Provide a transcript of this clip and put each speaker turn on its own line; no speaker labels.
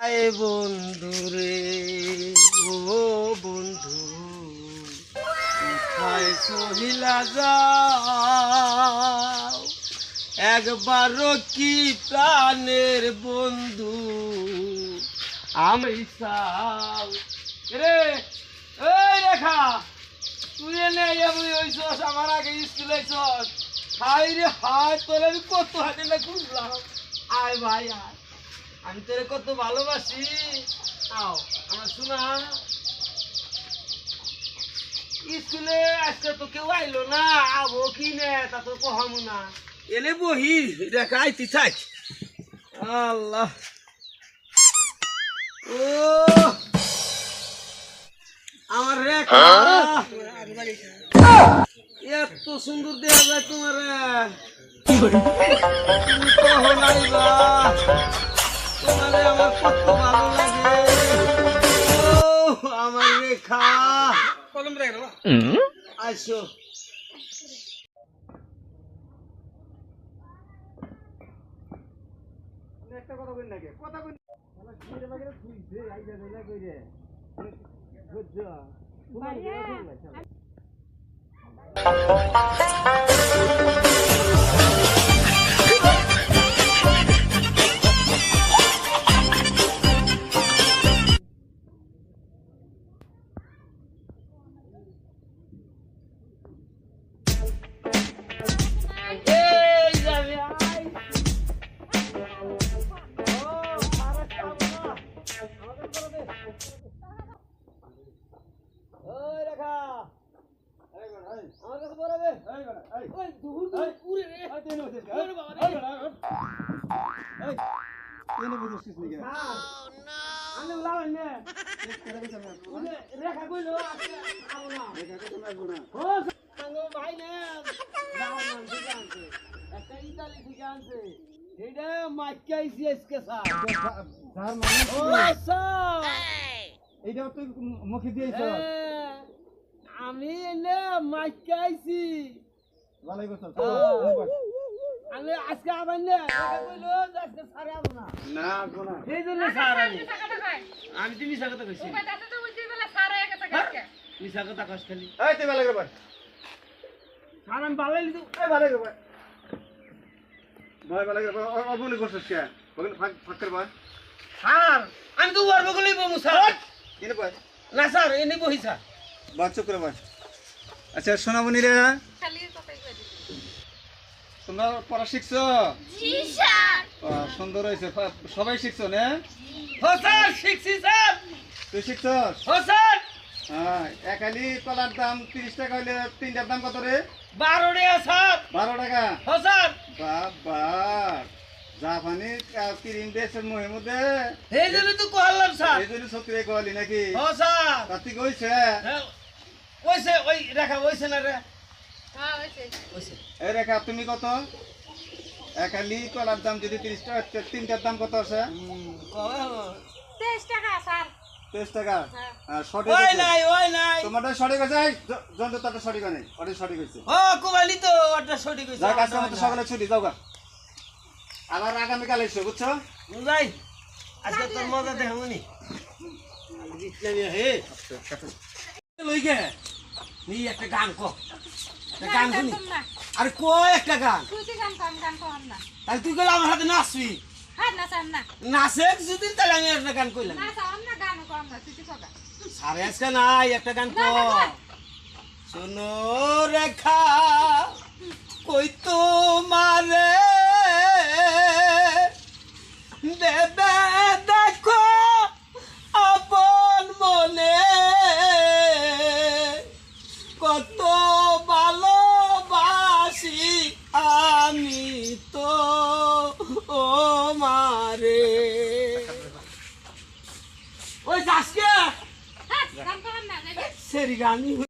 আয় বন্ধু রে, ও বন্ধু। কোথায় সহিলা যাও? একবারও কি প্রাণের বন্ধু? আমি চাও। রে, এই রেখা, তুই এনে আমি ওইছস আমার আগে স্কুলে আইছস হাই রে হাই তোর আমি কত হাতে না খুঁজলাম। আয় ভাই, আয়। আমি তোরে কত ভালোবাসি। আও আমার শোনা স্কুলে আজকে তো কেউ আইলো না আবো কি নে তা তো কহামু না। এলে বহি দেখা আইতি থাক আল্লাহ। ও আমার রেখা এত সুন্দর দেখা যায় তোমার। তোমারে আমার কত ভালো লাগে। ও আমার রেখা। কলম রে আসো। একটা কথা কই নাকি কথা কই আমার ছেলে বাগের খুইছে আইজা দেলা কই রে বুঝছ তোমার কাছে দে। এই গড় এই। ওই দূর দূর পুরে রে। এই তুই নছিস কা ওরে বাবা রে এই। তুই নে বুঝছিস নি। কা আমি লাগাই নে। রেখা কইলো আজকে আবো না। রেখা কইলো লাগবো না। ও সঙ্গ ভাই নে। জার্মান থেকে আনছে একটা ইতালি থেকে আনছে। এইটা মাইকাইছি আজকে স্যার। ও স্যার।
এইটা তুই মুখে দিয়েছ
আমি এনে মাইকাইছি
ভালোই করছ
আমি আজকে আবার না কইলো আজকে সারে না।
না গোনা
এই জন্য স্যার আমি আমি তো মিশা কথা কইছি। মিশা কথা কস খালি।
এই তুই ভালো করে ভাই
স্যার আমি বালাই লিখু
এই ভালো করে ভাই ভাই ভালো করে অবনি করছিস কে বগন ফাক ফাক করে ভাই।
স্যার আমি তো ওর বগলেই বমু স্যার
কিনে ভাই
না স্যার এনে বহি স্যার
চুপ করে আচ্ছা সোনামণি রে? তোমরা পড়া শিখছো? সুন্দর হয়েছে। সবাই শিখছো না?
স্যার শিখছি স্যার।
তুই শিখছস?
ও স্যার।
হ্যাঁ একালি কলার দাম তিরিশ টাকা হইলে তিনটার দাম কত রে?
বারো রে স্যার।
বারো টাকা?
স্যার।
বাবা জাপানি দেশের
এই জন্য তো কহলাম স্যার।
এই জন্য সত্যি কলি নাকি?
ও স্যার। হ্যাঁ, ওই রেখা ওইসে না রে?
এই রেখা তুমি কত? একালি কলার দাম যদি তিরিশ টাকা তিনটার দাম কত আছে? টাকা সঠিক
ওই। নাই ওই নাই।
তোমারটা সঠিক যন্ত্রটা সঠিক হয় নাই ওটা সঠিক হয়েছে
ও কুমালি তো ওটা সঠিক হইছে
যাক আজকে মতো সকালে ছুটি যাও গা। আবার আগামীকাল এসো বুঝছ?
যাই আজকে তোর মজা লই নি একটা গান ক। একটা গান শুনি। আরে কয় একটা গান? তাহলে তুই গেলে আমার হাতে নাচবি। নাচে যদি তাহলে আমি একটা গান আজকে নাই একটা গান ক শোনো রেখা কই তোমারে ও মারে ওই যাসকে সেরি গানি